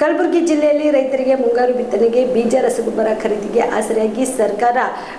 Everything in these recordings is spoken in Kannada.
ಕಲಬುರಗಿ ಜಿಲ್ಲೆಯಲ್ಲಿ ರೈತರಿಗೆ ಮುಂಗಾರು ಬಿತ್ತನೆಗೆ ಬೀಜ ರಸಗೊಬ್ಬರ ಖರೀದಿಗೆ ಆಸರೆಯಾಗಿ ಸರ್ಕಾರ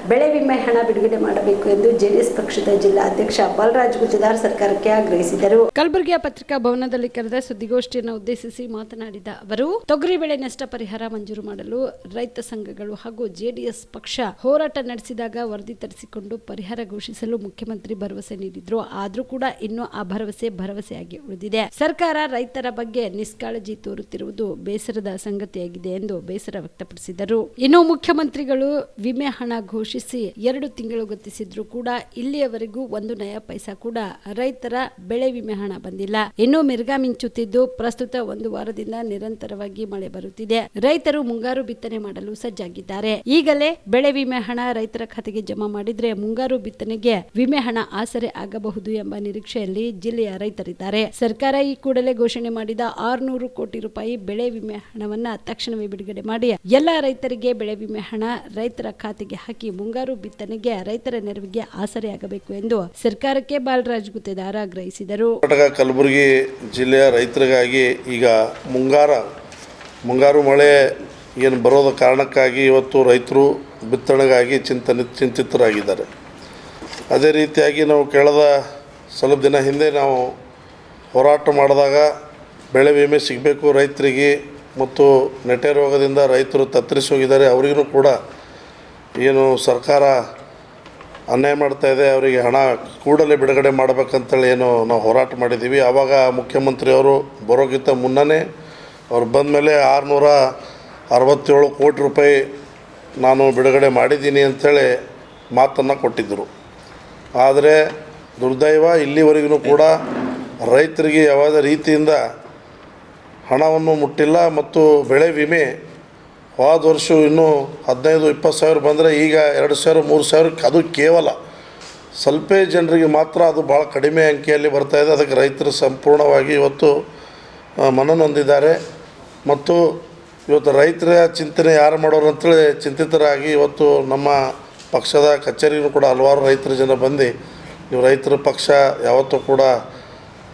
ಬೆಳೆ ವಿಮೆ ಹಣ ಬಿಡುಗಡೆ ಮಾಡಬೇಕು ಎಂದು ಜೆಡಿಎಸ್ ಪಕ್ಷದ ಜಿಲ್ಲಾ ಅಧ್ಯಕ್ಷ ಬಾಲರಾಜ್ ಗುಜದಾರ್ ಸರ್ಕಾರಕ್ಕೆ ಆಗ್ರಹಿಸಿದರು. ಕಲಬುರಗಿಯ ಪತ್ರಿಕಾ ಭವನದಲ್ಲಿ ಕರೆದ ಸುದ್ದಿಗೋಷ್ಠಿಯನ್ನು ಉದ್ದೇಶಿಸಿ ಮಾತನಾಡಿದ ಅವರು, ತೊಗರಿ ಬೆಳೆ ನಷ್ಟ ಪರಿಹಾರ ಮಂಜೂರು ಮಾಡಲು ರೈತ ಸಂಘಗಳು ಹಾಗೂ ಜೆಡಿಎಸ್ ಪಕ್ಷ ಹೋರಾಟ ನಡೆಸಿದಾಗ ವರದಿ ತರಿಸಿಕೊಂಡು ಪರಿಹಾರ ಘೋಷಿಸಲು ಮುಖ್ಯಮಂತ್ರಿ ಭರವಸೆ ನೀಡಿದ್ರು. ಆದರೂ ಕೂಡ ಇನ್ನೂ ಆ ಭರವಸೆ ಭರವಸೆಯಾಗಿ ಉಳಿದಿದೆ. ಸರ್ಕಾರ ರೈತರ ಬಗ್ಗೆ ನಿಷ್ಕಾಳಜಿ ತೋರುತ್ತಿರುವುದು ಬೇಸರದ ಸಂಗತಿಯಾಗಿದೆ ಎಂದು ಬೇಸರ ವ್ಯಕ್ತಪಡಿಸಿದರು. ಇನ್ನು ಮುಖ್ಯಮಂತ್ರಿಗಳು ವಿಮೆ ಹಣ ಘೋಷಿಸಿ ಎರಡು ತಿಂಗಳು ಗತಿಸಿದ್ರು ಕೂಡ ಇಲ್ಲಿಯವರೆಗೂ ಒಂದು ನಯ ಪೈಸಾ ಕೂಡ ರೈತರ ಬೆಳೆ ವಿಮೆ ಹಣ ಬಂದಿಲ್ಲ. ಇನ್ನು ಮಿರ್ಗಾ ಮಿಂಚುತ್ತಿದ್ದು ಪ್ರಸ್ತುತ ಒಂದು ವಾರದಿಂದ ನಿರಂತರವಾಗಿ ಮಳೆ ಬರುತ್ತಿದೆ. ರೈತರು ಮುಂಗಾರು ಬಿತ್ತನೆ ಮಾಡಲು ಸಜ್ಜಾಗಿದ್ದಾರೆ. ಈಗಲೇ ಬೆಳೆ ವಿಮೆ ಹಣ ರೈತರ ಖಾತೆಗೆ ಜಮಾ ಮಾಡಿದ್ರೆ ಮುಂಗಾರು ಬಿತ್ತನೆಗೆ ವಿಮೆ ಹಣ ಆಸರೆ ಆಗಬಹುದು ಎಂಬ ನಿರೀಕ್ಷೆಯಲ್ಲಿ ಜಿಲ್ಲೆಯ ರೈತರಿದ್ದಾರೆ. ಸರ್ಕಾರ ಈ ಕೂಡಲೇ ಘೋಷಣೆ ಮಾಡಿದ ಆರುನೂರು ಕೋಟಿ ರೂಪಾಯಿ ಬೆಳೆ ವಿಮೆ ಹಣವನ್ನು ತಕ್ಷಣವೇ ಬಿಡುಗಡೆ ಮಾಡಿ. ಎಲ್ಲ ರೈತರಿಗೆ ಬೆಳೆ ವಿಮೆ ಹಣ ರೈತರ ಖಾತೆಗೆ ಹಾಕಿ ಮುಂಗಾರು ಬಿತ್ತನೆಗೆ ರೈತರ ನೆರವಿಗೆ ಆಸರೆಯಾಗಬೇಕು ಎಂದು ಸರ್ಕಾರಕ್ಕೆ ಬಾಲರಾಜ್ ಗುತ್ತೇದಾರ ಆಗ್ರಹಿಸಿದರು. ಕಲಬುರಗಿ ಜಿಲ್ಲೆಯ ರೈತರಿಗಾಗಿ ಈಗ ಮುಂಗಾರ, ಮುಂಗಾರು ಮಳೆ ಏನು ಬರೋದ ಕಾರಣಕ್ಕಾಗಿ ಇವತ್ತು ರೈತರು ಬಿತ್ತನೆಗಾಗಿ ಚಿಂತನೆ, ಚಿಂತಿತರಾಗಿದ್ದಾರೆ. ಅದೇ ರೀತಿಯಾಗಿ ನಾವು ಕಳೆದ ಸ್ವಲ್ಪ ದಿನ ಹಿಂದೆ ನಾವು ಹೋರಾಟ ಮಾಡಿದಾಗ ಬೆಳೆ ವಿಮೆ ಸಿಗಬೇಕು ರೈತರಿಗೆ. ಮತ್ತು ನೆಟೆ ರೋಗದಿಂದ ರೈತರು ತತ್ತರಿಸಿ ಹೋಗಿದ್ದಾರೆ. ಅವರಿಗೂ ಕೂಡ ಏನು ಸರ್ಕಾರ ಅನ್ಯಾಯ ಮಾಡ್ತಾ ಇದೆ. ಅವರಿಗೆ ಹಣ ಕೂಡಲೇ ಬಿಡುಗಡೆ ಮಾಡಬೇಕಂತೇಳಿ ಏನು ನಾವು ಹೋರಾಟ ಮಾಡಿದ್ದೀವಿ. ಆವಾಗ ಮುಖ್ಯಮಂತ್ರಿಯವರು ಬರೋಕ್ಕಿಂತ ಮುನ್ನನೇ ಅವ್ರು ಬಂದ ಮೇಲೆ ಆರುನೂರ ಅರವತ್ತೇಳು ಕೋಟಿ ರೂಪಾಯಿ ನಾನು ಬಿಡುಗಡೆ ಮಾಡಿದ್ದೀನಿ ಅಂಥೇಳಿ ಮಾತನ್ನು ಕೊಟ್ಟಿದ್ದರು. ಆದರೆ ದುರ್ದೈವ ಇಲ್ಲಿವರೆಗೂ ಕೂಡ ರೈತರಿಗೆ ಯಾವುದೇ ರೀತಿಯಿಂದ ಹಣವನ್ನು ಮುಟ್ಟಿಲ್ಲ ಮತ್ತು ಬೆಳೆ ವಿಮೆ ಹೋದ ವರ್ಷ ಇನ್ನೂ ಹದಿನೈದು, ಇಪ್ಪತ್ತು ಸಾವಿರ ಬಂದರೆ ಈಗ ಎರಡು ಸಾವಿರ, ಮೂರು ಸಾವಿರಕ್ಕೆ ಅದು ಕೇವಲ ಸ್ವಲ್ಪ ಜನರಿಗೆ ಮಾತ್ರ ಅದು ಭಾಳ ಕಡಿಮೆ ಅಂಕಿಯಲ್ಲಿ ಬರ್ತಾ ಇದೆ. ಅದಕ್ಕೆ ರೈತರು ಸಂಪೂರ್ಣವಾಗಿ ಇವತ್ತು ಮನನೊಂದಿದ್ದಾರೆ ಮತ್ತು ಇವತ್ತು ರೈತರ ಚಿಂತನೆ ಯಾರು ಮಾಡೋರು ಅಂತೇಳಿ ಚಿಂತಿತರಾಗಿ ಇವತ್ತು ನಮ್ಮ ಪಕ್ಷದ ಕಚೇರಿಗೂ ಕೂಡ ಹಲವಾರು ರೈತರ ಜನ ಬಂದು, ನೀವು ರೈತರ ಪಕ್ಷ ಯಾವತ್ತೂ ಕೂಡ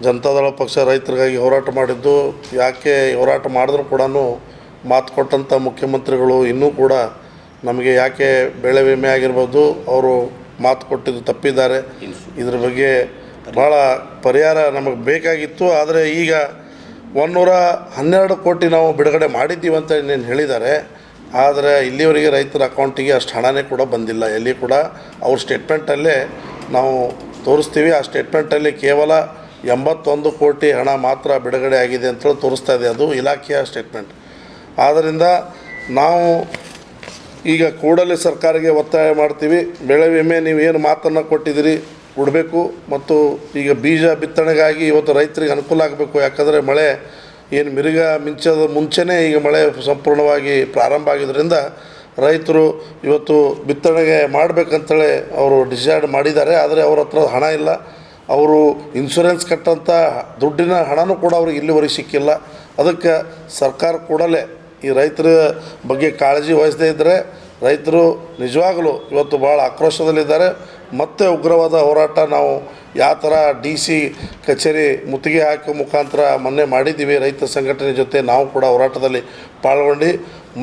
ಜನತಾದಳ ಪಕ್ಷ ರೈತರಿಗಾಗಿ ಹೋರಾಟ ಮಾಡಿದ್ದು, ಯಾಕೆ ಹೋರಾಟ ಮಾಡಿದ್ರು ಕೂಡ ಮಾತು ಕೊಟ್ಟಂಥ ಮುಖ್ಯಮಂತ್ರಿಗಳು ಇನ್ನೂ ಕೂಡ ನಮಗೆ ಯಾಕೆ ಬೆಳೆ ವಿಮೆ ಆಗಿರ್ಬೋದು, ಅವರು ಮಾತು ಕೊಟ್ಟಿದ್ದು ತಪ್ಪಿದ್ದಾರೆ. ಇದ್ರ ಬಗ್ಗೆ ಭಾಳ ಪರಿಹಾರ ನಮಗೆ ಬೇಕಾಗಿತ್ತು. ಆದರೆ ಈಗ ಒಂದೂರ ಹನ್ನೆರಡು ಕೋಟಿ ನಾವು ಬಿಡುಗಡೆ ಮಾಡಿದ್ದೀವಿ ಅಂತ ಇನ್ನೇನು ಹೇಳಿದ್ದಾರೆ. ಆದರೆ ಇಲ್ಲಿವರೆಗೆ ರೈತರ ಅಕೌಂಟಿಗೆ ಅಷ್ಟು ಹಣನೇ ಕೂಡ ಬಂದಿಲ್ಲ. ಎಲ್ಲಿ ಕೂಡ ಅವ್ರ ಸ್ಟೇಟ್ಮೆಂಟಲ್ಲೇ ನಾವು ತೋರಿಸ್ತೀವಿ. ಆ ಸ್ಟೇಟ್ಮೆಂಟಲ್ಲಿ ಕೇವಲ ಎಂಬತ್ತೊಂದು ಕೋಟಿ ಹಣ ಮಾತ್ರ ಬಿಡುಗಡೆ ಆಗಿದೆ ಅಂತೇಳಿ ತೋರಿಸ್ತಾ ಇದೆ. ಅದು ಇಲಾಖೆಯ ಸ್ಟೇಟ್ಮೆಂಟ್ ಆದ್ದರಿಂದ ನಾವು ಈಗ ಕೂಡಲೇ ಸರ್ಕಾರಕ್ಕೆ ಒತ್ತಾಯ ಮಾಡ್ತೀವಿ. ಬೆಳೆ ವಿಮೆ ನೀವು ಏನು ಮಾತನ್ನು ಕೊಟ್ಟಿದ್ದೀರಿ ಉಡಬೇಕು ಮತ್ತು ಈಗ ಬೀಜ ಬಿತ್ತನೆಗಾಗಿ ಇವತ್ತು ರೈತರಿಗೆ ಅನುಕೂಲ ಆಗಬೇಕು. ಯಾಕಂದರೆ ಮಳೆ ಏನು ಮಿರುಗ ಮಿಂಚದ ಮುಂಚೆನೇ ಈಗ ಮಳೆ ಸಂಪೂರ್ಣವಾಗಿ ಪ್ರಾರಂಭ ಆಗಿದ್ದರಿಂದ ರೈತರು ಇವತ್ತು ಬಿತ್ತನೆಗೆ ಮಾಡಬೇಕಂತೇಳಿ ಅವರು ಡಿಸೈಡ್ ಮಾಡಿದ್ದಾರೆ. ಆದರೆ ಅವ್ರ ಹತ್ರ ಹಣ ಇಲ್ಲ. ಅವರು ಇನ್ಶೂರೆನ್ಸ್ ಕಟ್ಟಂಥ ದುಡ್ಡಿನ ಹಣನೂ ಕೂಡ ಅವ್ರಿಗೆ ಇಲ್ಲಿವರೆಗೆ ಸಿಕ್ಕಿಲ್ಲ. ಅದಕ್ಕೆ ಸರ್ಕಾರ ಕೂಡಲೇ ಈ ರೈತರ ಬಗ್ಗೆ ಕಾಳಜಿ ವಹಿಸದೇ ಇದ್ದರೆ ರೈತರು ನಿಜವಾಗಲೂ ಇವತ್ತು ಭಾಳ ಆಕ್ರೋಶದಲ್ಲಿದ್ದಾರೆ. ಮತ್ತೆ ಉಗ್ರವಾದ ಹೋರಾಟ ನಾವು ಯಾವ ಥರ ಡಿ ಸಿ ಕಚೇರಿ ಮುತ್ತಿಗೆ ಹಾಕೋ ಮುಖಾಂತರ ಮೊನ್ನೆ ಮಾಡಿದ್ದೀವಿ ರೈತ ಸಂಘಟನೆ ಜೊತೆ ನಾವು ಕೂಡ ಹೋರಾಟದಲ್ಲಿ ಪಾಲ್ಗೊಂಡು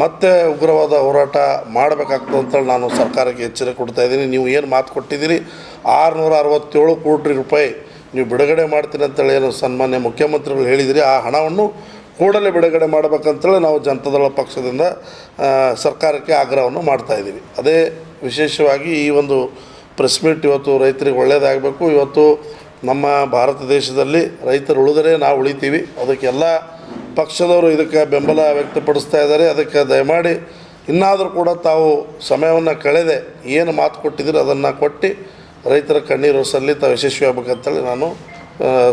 ಮತ್ತೆ ಉಗ್ರವಾದ ಹೋರಾಟ ಮಾಡಬೇಕಾಗ್ತದೆ ಅಂತೇಳಿ ನಾನು ಸರ್ಕಾರಕ್ಕೆ ಎಚ್ಚರಿಕೆ ಕೊಡ್ತಾ ಇದ್ದೀನಿ. ನೀವು ಏನು ಮಾತು ಕೊಟ್ಟಿದ್ದೀರಿ? ಆರುನೂರ ಅರವತ್ತೇಳು ಕೋಟಿ ರೂಪಾಯಿ ನೀವು ಬಿಡುಗಡೆ ಮಾಡ್ತೀನಿ ಅಂತೇಳಿ ಏನು ಸನ್ಮಾನ್ಯ ಮುಖ್ಯಮಂತ್ರಿಗಳು ಹೇಳಿದಿರಿ. ಆ ಹಣವನ್ನು ಕೂಡಲೇ ಬಿಡುಗಡೆ ಮಾಡಬೇಕಂತೇಳಿ ನಾವು ಜನತಾದಳ ಪಕ್ಷದಿಂದ ಸರ್ಕಾರಕ್ಕೆ ಆಗ್ರಹವನ್ನು ಮಾಡ್ತಾ ಇದ್ದೀವಿ. ಅದೇ ವಿಶೇಷವಾಗಿ ಈ ಒಂದು ಪ್ರೆಸ್ ಮೀಟ್ ಇವತ್ತು ರೈತರಿಗೆ ಒಳ್ಳೆಯದಾಗಬೇಕು ಇವತ್ತು ನಮ್ಮ ಭಾರತ ದೇಶದಲ್ಲಿ ರೈತರು ಉಳಿದರೆ ನಾವು ಉಳಿತೀವಿ. ಅದಕ್ಕೆಲ್ಲ ಪಕ್ಷದವರು ಇದಕ್ಕೆ ಬೆಂಬಲ ವ್ಯಕ್ತಪಡಿಸ್ತಾ ಇದ್ದಾರೆ. ಅದಕ್ಕೆ ದಯಮಾಡಿ ಇನ್ನಾದರೂ ಕೂಡ ತಾವು ಸಮಯವನ್ನು ಕಳೆದೆ ಏನು ಮಾತು ಕೊಟ್ಟಿದ್ದೀರಿ ಅದನ್ನು ಕೊಟ್ಟು ರೈತರ ಕಣ್ಣೀರು ಸಲ್ಲಿ ತಾವು ಯಶಸ್ವಿ ಆಗ್ಬೇಕಂತೇಳಿ ನಾನು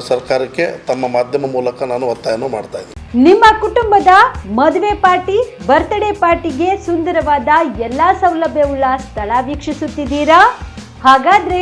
ಸರ್ಕಾರಕ್ಕೆ ತಮ್ಮ ಮಾಧ್ಯಮ ಮೂಲಕ ನಾನು ಒತ್ತಾಯನೂ ಮಾಡ್ತಾ ಇದ್ದೀನಿ. ನಿಮ್ಮ ಕುಟುಂಬದ ಮದುವೆ ಪಾರ್ಟಿ ಬರ್ತ್ಡೇ ಪಾರ್ಟಿಗೆ ಸುಂದರವಾದ ಎಲ್ಲಾ ಸೌಲಭ್ಯವುಳ್ಳ ಸ್ಥಳ ವೀಕ್ಷಿಸುತ್ತಿದ್ದೀರಾ? ಹಾಗಾದ್ರೆ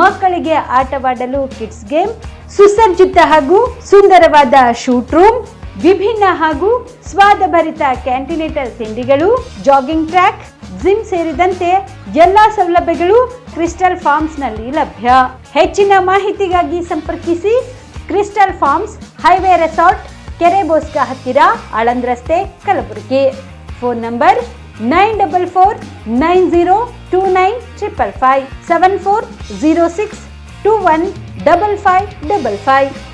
ಮಕ್ಕಳಿಗೆ ಆಟವಾಡಲು ಕಿಡ್ಸ್ ಗೇಮ್ ಸುಸಜ್ಜಿತ ಹಾಗೂ ಸುಂದರವಾದ ಶೂಟ್ ರೂಮ್ ವಿಭಿನ್ನ ಹಾಗೂ ಸ್ವಾದಭರಿತ ಕ್ಯಾಂಟಿನೇಟರ್ ತಿಂಡಿಗಳು ಜಾಗಿಂಗ್ ಟ್ರ್ಯಾಕ್ ಜಿಮ್ ಸೇರಿದಂತೆ ಎಲ್ಲ ಸೌಲಭ್ಯಗಳು ಕ್ರಿಸ್ಟಲ್ ಫಾರ್ಮ್ಸ್ನಲ್ಲಿ ಲಭ್ಯ. ಹೆಚ್ಚಿನ ಮಾಹಿತಿಗಾಗಿ ಸಂಪರ್ಕಿಸಿ ಕ್ರಿಸ್ಟಲ್ ಫಾರ್ಮ್ಸ್ ಹೈವೇ ರೆಸಾರ್ಟ್ ಕೆರೆ ಬೋಸ್ಕ ಹತ್ತಿರ ಆಳಂದ್ರಸ್ತೆ Kalaburagi. Phone number nine double four nine zero two nine triple five seven four zero six two one double five double five